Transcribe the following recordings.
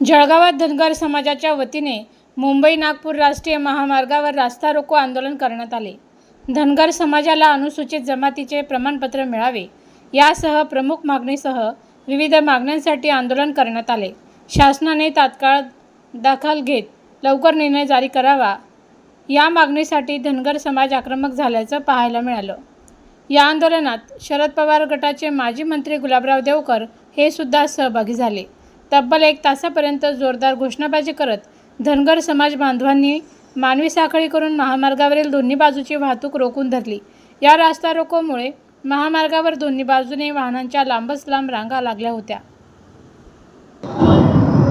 जळगावात धनगर समाजाच्या वतीने मुंबई नागपूर राष्ट्रीय महामार्गावर रास्ता रोको आंदोलन करण्यात आले. धनगर समाजाला अनुसूचित जमातीचे प्रमाणपत्र मिळावे यासह प्रमुख मागणीसह विविध मागण्यांसाठी आंदोलन करण्यात आले. शासनाने तात्काळ दखल घेत लवकर निर्णय जारी करावा या मागणीसाठी धनगर समाज आक्रमक झाल्याचं पाहायला मिळालं. या आंदोलनात शरद पवार गटाचे माजी मंत्री गुलाबराव देवकर हे सुद्धा सहभागी झाले. तब्बल एक तासापर्यंत जोरदार घोषणाबाजी करत धनगर समाज बांधवांनी मानवी साखळी करून महामार्गावरील दोन्ही बाजूची वाहतूक रोखून धरली. या रास्ता रोकोमुळे महामार्गावर दोन्ही बाजूने वाहनांच्या लांबच लांब रांगा लागल्या होत्या.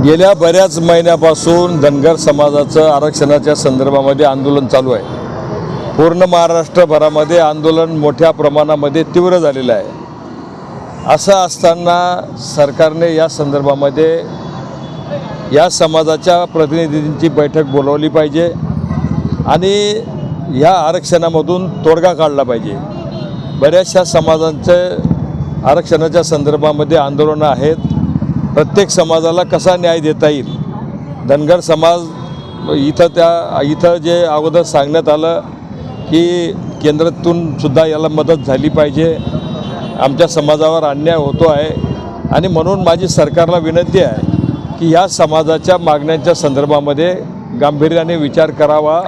गेल्या बऱ्याच महिन्यापासून धनगर समाजाचं आरक्षणाच्या संदर्भामध्ये आंदोलन चालू आहे. पूर्ण महाराष्ट्रभरामध्ये आंदोलन मोठ्या प्रमाणामध्ये तीव्र झालेलं आहे. असं असताना सरकारने या संदर्भामध्ये या समाजाच्या प्रतिनिधींची बैठक बोलवली पाहिजे आणि या आरक्षणामधून तोडगा काढला पाहिजे. बऱ्याचशा समाजांचं आरक्षणाच्या संदर्भामध्ये आंदोलनं आहेत. प्रत्येक समाजाला कसा न्याय देता येईल? धनगर समाज इथं त्या इथं जे अगोदर सांगण्यात आलं की केंद्रातून सुद्धा याला मदत झाली पाहिजे. आमच्या समाजावर अन्याय होतो आहे. आणि म्हणून माझी सरकारला विनंती आहे की या समाजाच्या मागण्यांच्या संदर्भामध्ये गांभीर्याने विचार करावा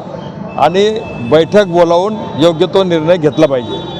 आणि बैठक बोलावून योग्य तो निर्णय घेतला पाहिजे.